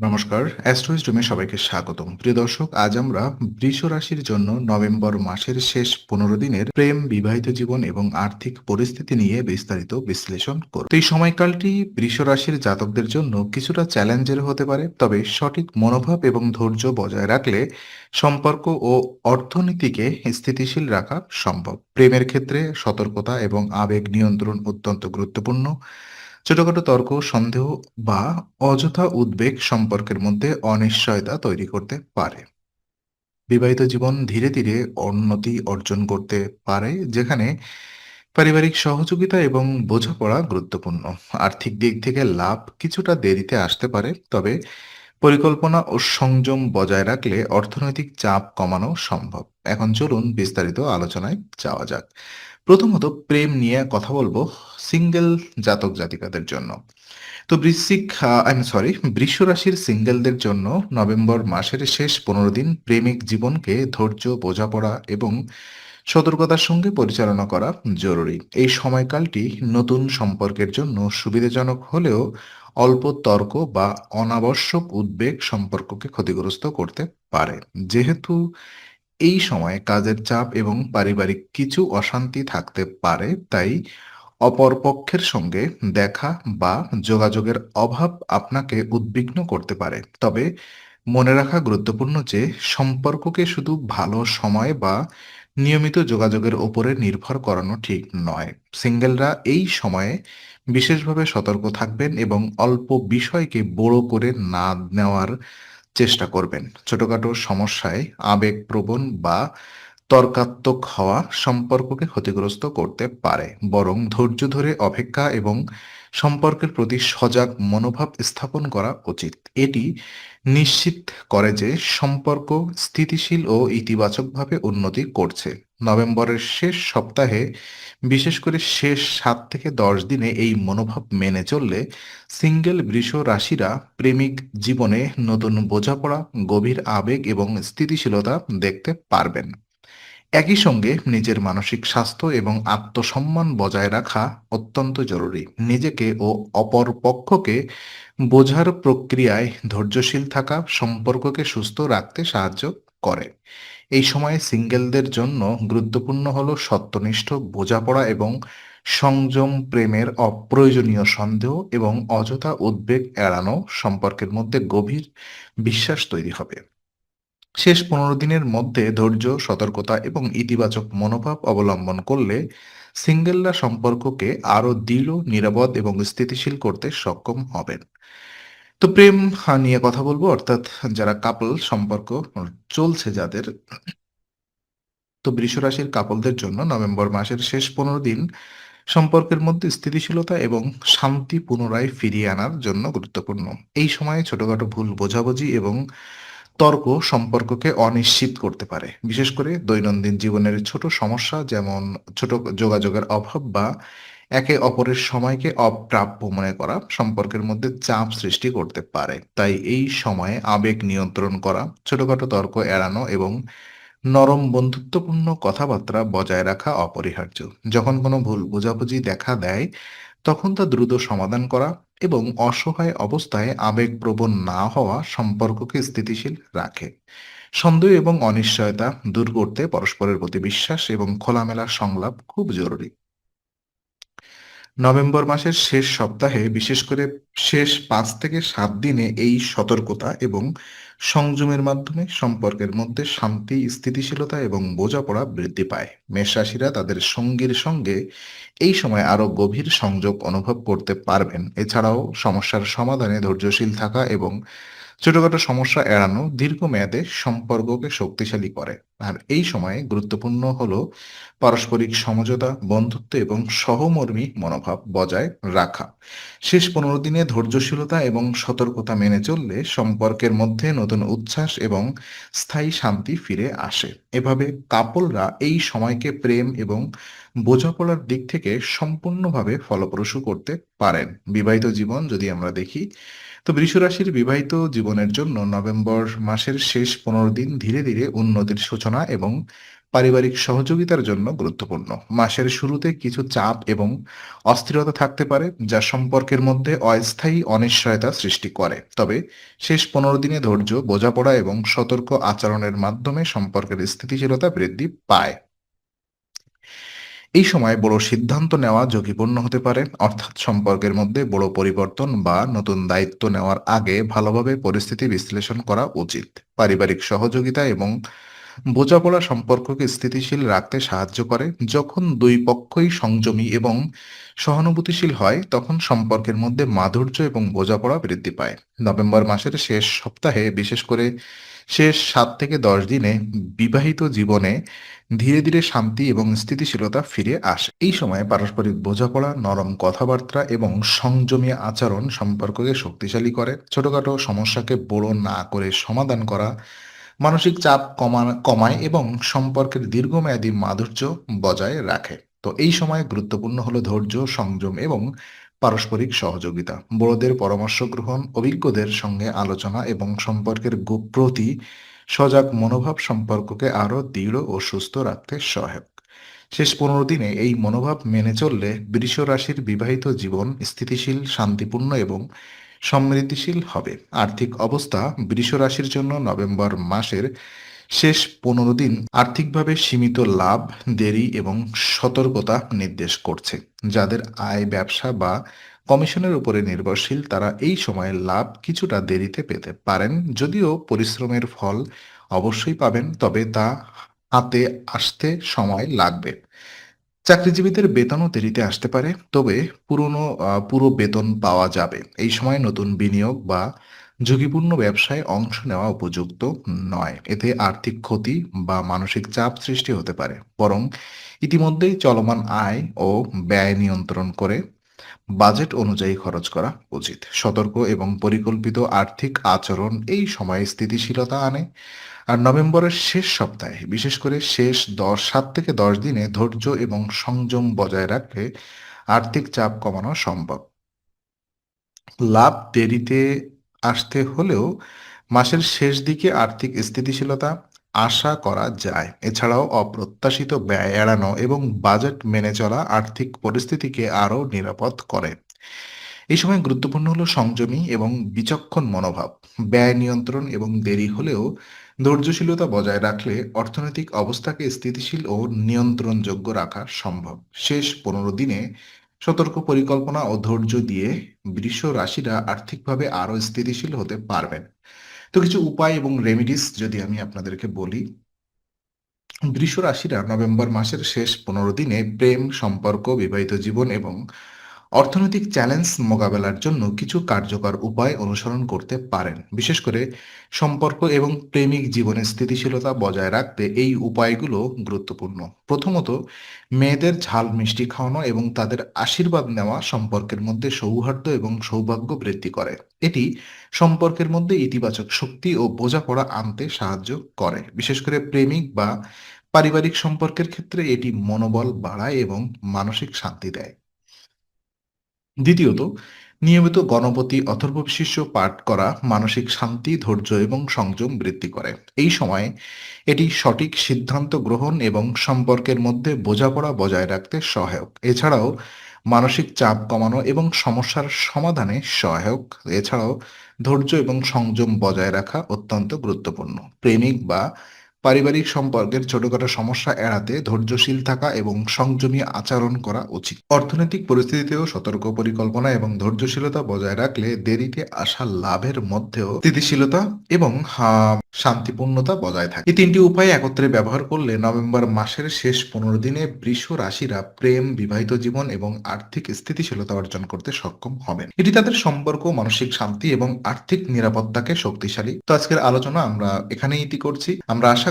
নমস্কার অ্যাস্ট্রোইস্টমে সবাইকে স্বাগতম। প্রিয় দর্শক, আজ আমরা বৃষ রাশির জন্য নভেম্বর মাসের শেষ পনেরো দিনের প্রেম, বিবাহিত জীবন এবং আর্থিক পরিস্থিতি নিয়ে বিস্তারিত বিশ্লেষণ করব। এই সময়কালটি বৃষ রাশির জাতকদের জন্য কিছুটা চ্যালেঞ্জের হতে পারে, তবে সঠিক মনোভাব এবং ধৈর্য বজায় রাখলে সম্পর্ক ও অর্থনীতিকে স্থিতিশীল রাখা সম্ভব। প্রেমের ক্ষেত্রে সতর্কতা এবং আবেগ নিয়ন্ত্রণ অত্যন্ত গুরুত্বপূর্ণ। ছোটখাটো তর্ক, সন্দেহ বা অযথা উদ্বেগ সম্পর্কের মধ্যে অনিশ্চয়তা তৈরি করতে পারে। বিবাহিত জীবন ধীরে ধীরে উন্নতি অর্জন করতে পারে, যেখানে পারিবারিক সহযোগিতা এবং বোঝাপড়া গুরুত্বপূর্ণ। আর্থিক দিক থেকে লাভ কিছুটা দেরিতে আসতে পারে, তবে পরিকল্পনা ও সংযম বজায় রাখলে অর্থনৈতিক চাপ কমানো সম্ভব। এখন চলুন বিস্তারিত আলোচনায় যাওয়া যাক। প্রথমত প্রেম নিয়ে কথা বলব সিঙ্গেল জাতক জাতিকাদের জন্য। তো বৃশ্চিক আই সরি বৃষ রাশির সিঙ্গেলদের জন্য নভেম্বর মাসের শেষ পনেরো দিন প্রেমিক জীবনকে ধৈর্য, বোঝাপড়া এবং সতর্কতার সঙ্গে পরিচালনা করা জরুরি। এই সময়কালটি নতুন সম্পর্কের জন্য সুবিধাজনক হলেও অল্প তর্ক বা অনাবশ্যক উদ্বেগ সম্পর্ককে ক্ষতিগ্রস্ত করতে পারে। যেহেতু এই সময়ে কাজের চাপ এবং পারিবারিক কিছু অশান্তি থাকতে পারে, তাই অপর পক্ষের সঙ্গে দেখা বা যোগাযোগের অভাব আপনাকে উদ্বিগ্ন করতে পারে। তবে মনে রাখা গুরুত্বপূর্ণ যে, সম্পর্ককে শুধু ভালো সময় বা নিয়মিত যোগাযোগের ওপরে নির্ভর করানো ঠিক নয়। সিঙ্গেলরা এই সময়ে বিশেষভাবে সতর্ক থাকবেন এবং অল্প বিষয়কে বড় করে না নেওয়ার চেষ্টা করবেন। ছোটখাটো সমস্যায় আবেগপ্রবণ বা তর্কাত্মক হওয়া সম্পর্ককে ক্ষতিগ্রস্ত করতে পারে, বরং ধৈর্য ধরে অপেক্ষা এবং সম্পর্কের প্রতি সজাগ মনোভাব স্থাপন করা উচিত। এটি নিশ্চিত করে যে সম্পর্ক স্থিতিশীল ও ইতিবাচকভাবে উন্নতি করছে। নভেম্বরের শেষ সপ্তাহে, বিশেষ করে শেষ সাত থেকে দশ দিনে এই মনোভাব মেনে চললে সিঙ্গেল বৃষ রাশিরা প্রেমিক জীবনে নতুন বোঝাপড়া, গভীর আবেগ এবং স্থিতিশীলতা দেখতে পারবেন। একই সঙ্গে নিজের মানসিক স্বাস্থ্য এবং আত্মসম্মান বজায় রাখা অত্যন্ত জরুরি। নিজেকে ও অপর পক্ষকে বোঝার প্রক্রিয়ায় ধৈর্যশীল থাকা, সম্পর্ককে সুস্থ রাখতে সাহায্য করে। এই সময়ে সিঙ্গেলদের জন্য গুরুত্বপূর্ণ হলো সত্যনিষ্ঠ বোঝাপড়া এবং সংযম প্রেমের অপ্রয়োজনীয় সন্দেহ এবং অযথা উদ্বেগ এড়ানো। সম্পর্কের মধ্যে গভীর বিশ্বাস তৈরি হবে। শেষ পনেরো দিনের মধ্যে ধৈর্য, সতর্কতা এবং ইতিবাচক মনোভাব অবলম্বন করলে সিঙ্গেলরা সম্পর্ককে আরও দৃঢ়, নিরাপদ এবং স্থিতিশীল করতে সক্ষম হবেন। তো প্রেম নিয়ে কথা বলব। অর্থাৎ যারা কাপল সম্পর্ক চলছে যাদের, তো বৃষ রাশির কাপলদের জন্য নভেম্বর মাসের শেষ পনেরো দিন সম্পর্কের মধ্যে স্থিতিশীলতা এবং শান্তি পুনরায় ফিরিয়ে আনার জন্য গুরুত্বপূর্ণ। এই সময়ে ছোটখাটো ভুল বোঝাবুঝি এবং তর্ক সম্পর্ককে অনিশ্চিত করতে পারে। বিশেষ করে দৈনন্দিন জীবনের ছোট সমস্যা যেমন ছোট যোগাযোগের অভাব বা একে অপরের সময়কে অপ্রাপ্য মনে করা সম্পর্কের মধ্যে চাপ সৃষ্টি করতে পারে। তাই এই সময়ে আবেগ নিয়ন্ত্রণ করা, ছোটখাটো তর্ক এড়ানো এবং নরম বন্ধুত্বপূর্ণ কথাবার্তা বজায় রাখা অপরিহার্য। যখন কোনো ভুল বোঝাবুঝি দেখা দেয়, তখন তা দ্রুত সমাধান করা এবং অসহায় অবস্থায় আবেগপ্রবণ না হওয়া সম্পর্ককে স্থিতিশীল রাখে। সন্দেহ এবং অনিশ্চয়তা দূর করতে পরস্পরের প্রতি বিশ্বাস এবং খোলামেলা সংলাপ খুব জরুরি। নভেম্বর মাসের শেষ সপ্তাহে বিশেষ করে শেষ পাঁচ থেকে সাত দিনে এই সতর্কতা এবং সংযমের মাধ্যমে সম্পর্কের মধ্যে শান্তি, স্থিতিশীলতা এবং বোঝাপড়া বৃদ্ধি পায়। মেষ রাশিরা তাদের সঙ্গীর সঙ্গে এই সময় আরও গভীর সংযোগ অনুভব করতে পারবেন। এছাড়াও সমস্যার সমাধানে ধৈর্যশীল থাকা এবং ছোটখাটো সমস্যা এড়ানো দীর্ঘমেয়াদে সম্পর্ককে শক্তিশালী করে। আর এই সময়ে গুরুত্বপূর্ণ হলো পারস্পরিক সমঝোতা, বন্ধুত্ব এবং সহমর্মী মনোভাব বজায় রাখা। শেষ পনেরো দিনে ধৈর্যশীলতা এবং সতর্কতা মেনে চললে সম্পর্কের মধ্যে নতুন উচ্ছ্বাস এবং স্থায়ী শান্তি ফিরে আসে। এভাবে কাপলরা এই সময়কে প্রেম এবং বোঝাপড়ার দিক থেকে সম্পূর্ণভাবে ফলপ্রসূ করতে পারেন। বিবাহিত জীবন যদি আমরা দেখি তো বৃষ রাশির বিবাহিত জীবনের জন্য নভেম্বর মাসের শেষ পনেরো দিন ধীরে ধীরে উন্নতির সূচনা এবং পারিবারিক সহযোগিতার জন্য গুরুত্বপূর্ণ। মাসের শুরুতে কিছু চাপ এবং অস্থিরতা থাকতে পারে, যা সম্পর্কের মধ্যে অস্থায়ী অনিশ্চয়তা সৃষ্টি করে। তবে শেষ পনেরো দিনে ধৈর্য, বোঝাপড়া এবং সতর্ক আচরণের মাধ্যমে সম্পর্কের স্থিতিশীলতা বৃদ্ধি পায়। এই সময় বড় সিদ্ধান্ত নেওয়া ঝুঁকিপূর্ণ হতে পারে, অর্থাৎ সম্পর্কের মধ্যে বড় পরিবর্তন বা নতুন দায়িত্ব নেওয়ার আগে ভালোভাবে পরিস্থিতি বিশ্লেষণ করা উচিত। পারিবারিক সহযোগিতা এবং বোঝাপড়া সম্পর্ককে স্থিতিশীল রাখতে সাহায্য করে। যখন দুই পক্ষই সংযমী এবং সহানুভূতিশীল হয়, তখন সম্পর্কের মধ্যে মাধুর্য এবং বোঝাপড়া বৃদ্ধি পায়। নভেম্বর মাসের শেষ সপ্তাহে বিশেষ করে শেষ সাত থেকে দশ দিনে বিবাহিত জীবনে ধীরে ধীরে শান্তি এবং স্থিতিশীলতা ফিরে আসে। এই সময়ে পারস্পরিক বোঝাপড়া, নরম কথাবার্তা এবং সংযমী আচরণ সম্পর্ককে শক্তিশালী করে। ছোটখাটো সমস্যাকে বড় না করে সমাধান করা, মানসিক চাপ কমা, কমায় এবং সম্পর্কের দীর্ঘমেয়াদী মাধুর্য বজায় রাখে। তো এই সময় গুরুত্বপূর্ণ হলো ধৈর্য, সংযম এবং পারস্পরিক সহযোগিতা। বড়দের পরামর্শ গ্রহণ, অভিজ্ঞদের সঙ্গে আলোচনা এবং সম্পর্কের প্রতি সজাগ মনোভাব সম্পর্ককে আরও দৃঢ় ও সুস্থ রাখতে সহায়ক। শেষ পনেরো দিনে এই মনোভাব মেনে চললে বৃষ রাশির বিবাহিত জীবন স্থিতিশীল, শান্তিপূর্ণ এবং সমৃদ্ধিশীল হবে। আর্থিক অবস্থা বৃষ রাশির জন্য নভেম্বর মাসের শেষ পনেরো দিন আর্থিকভাবে সীমিত লাভ, দেরি এবং সতর্কতা নির্দেশ করছে। যাদের আয়, ব্যবসা বা কমিশনের উপরে নির্ভরশীল, তারা এই সময়ে লাভ কিছুটা দেরিতে পেতে পারেন। যদিও পরিশ্রমের ফল অবশ্যই পাবেন, তবে তা হাতে আসতে সময় লাগবে। চাকরিজীবীদের বেতনও দেরিতে আসতে পারে, তবে পুরনো পুরো বেতন পাওয়া যাবে। এই সময় নতুন বিনিয়োগ বা ঝুঁকিপূর্ণ ব্যবসায় অংশ নেওয়া উপযুক্ত নয়। এতে আর্থিক ক্ষতি বা মানসিক চাপ সৃষ্টি হতে পারে। বরং ইতিমধ্যেই চলমান আয় ও ব্যয় নিয়ন্ত্রণ করে বাজেট অনুযায়ী খরচ করা উচিত। সতর্ক এবং পরিকল্পিত আর্থিক আচরণ এই সময়ে স্থিতিশীলতা আনে। আর নভেম্বরের শেষ সপ্তাহে, বিশেষ করে শেষ দশ, সাত থেকে দশ দিনে ধৈর্য এবং সংযম বজায় রাখলে আর্থিক চাপ কমানো সম্ভব। লাভ দেরিতে আসতে হলেও মাসের শেষ দিকে আর্থিক স্থিতিশীলতা আশা করা যায়। এছাড়াও অপ্রত্যাশিত ব্যয় এড়ানো এবং বাজেট মেনে চলা আর্থিক পরিস্থিতিকে আরও নিরাপদ করে। এই সময় গুরুত্বপূর্ণ হলো সংযমী এবং বিচক্ষণ মনোভাব। ব্যয় নিয়ন্ত্রণ এবং দেরি হলেও ধৈর্যশীলতা বজায় রাখলে অর্থনৈতিক অবস্থাকে স্থিতিশীল ও নিয়ন্ত্রণযোগ্য রাখা সম্ভব। শেষ পনেরো দিনে সতর্ক পরিকল্পনা ও ধৈর্য দিয়ে বৃষ রাশিরা আর্থিকভাবে আরও স্থিতিশীল হতে পারবেন। তো কিছু উপায় এবং রেমিডিস যদি আমি আপনাদেরকে বলি, বৃষ রাশিরা নভেম্বর মাসের শেষ পনেরো দিনে প্রেম, সম্পর্ক, বিবাহিত জীবন এবং অর্থনৈতিক চ্যালেঞ্জ মোকাবেলার জন্য কিছু কার্যকর উপায় অনুসরণ করতে পারেন। বিশেষ করে সম্পর্ক এবং প্রেমিক জীবনে স্থিতিশীলতা বজায় রাখতে এই উপায়গুলো গুরুত্বপূর্ণ। প্রথমত, মেয়েদের ঝাল মিষ্টি খাওয়ানো এবং তাদের আশীর্বাদ নেওয়া সম্পর্কের মধ্যে সৌহার্দ্য এবং সৌভাগ্য বৃদ্ধি করে। এটি সম্পর্কের মধ্যে ইতিবাচক শক্তি ও বোঝাপড়া আনতে সাহায্য করে। বিশেষ করে প্রেমিক বা পারিবারিক সম্পর্কের ক্ষেত্রে এটি মনোবল বাড়ায় এবং মানসিক শান্তি দেয়। দ্বিতীয়ত, নিয়মিত গণপতি অথর্বশিষ্য পাঠ করা মানসিক শান্তি, ধৈর্য এবং সংযম বৃদ্ধি করে। এই সময়ে এটি সঠিক সিদ্ধান্ত গ্রহণ এবং সম্পর্কের মধ্যে বোঝাপড়া বজায় রাখতে সহায়ক। এছাড়াও মানসিক চাপ কমানো এবং সমস্যার সমাধানে সহায়ক। এছাড়াও ধৈর্য এবং সংযম বজায় রাখা অত্যন্ত গুরুত্বপূর্ণ। প্রেমিক বা পারিবারিক সম্পর্কের ছোটখাটো সমস্যা এড়াতে ধৈর্যশীল থাকা এবং সংযমী আচরণ করা উচিত। অর্থনৈতিক পরিস্থিতিতেও সতর্ক পরিকল্পনা এবং ধৈর্যশীলতা বজায় রাখলে দেরিতে আসা লাভের মধ্যেও স্থিতিশীলতা এবং শান্তিপূর্ণতা বজায় থাকে। এই তিনটি উপায় একত্রে ব্যবহার করলে নভেম্বর মাসের শেষ পনেরো দিনে বৃষ রাশিরা প্রেম, বিবাহিত জীবন এবং আর্থিক স্থিতিশীলতা অর্জন করতে সক্ষম হবেন। এটি তাদের সম্পর্ক, মানসিক শান্তি এবং আর্থিক নিরাপত্তাকে শক্তিশালী। তো আজকের আলোচনা আমরা এখানেই ইতি করছি। আমরা আশা